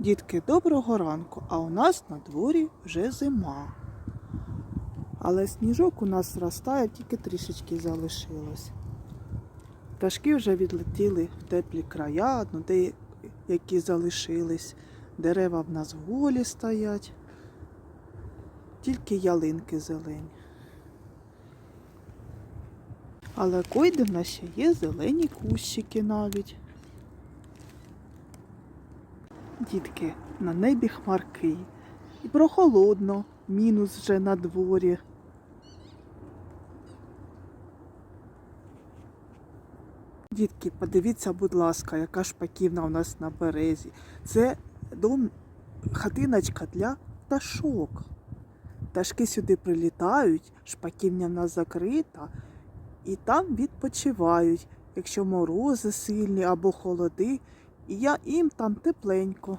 Дітки, доброго ранку, а у нас на дворі вже зима. Але сніжок у нас зростає, тільки трішечки залишилось. Пташки вже відлетіли в теплі края, ну деякі залишились. Дерева в нас голі стоять, тільки ялинки зелені. Але койде в нас ще є зелені кущики навіть. Дітки, на небі хмарки. І прохолодно, мінус вже на дворі. Дітки, подивіться, будь ласка, яка шпаківна у нас на березі. Це дом, хатиночка для пташок. Пташки сюди прилітають, шпаківня в нас закрита, і там відпочивають, якщо морози сильні або холоди, і я їм там тепленько.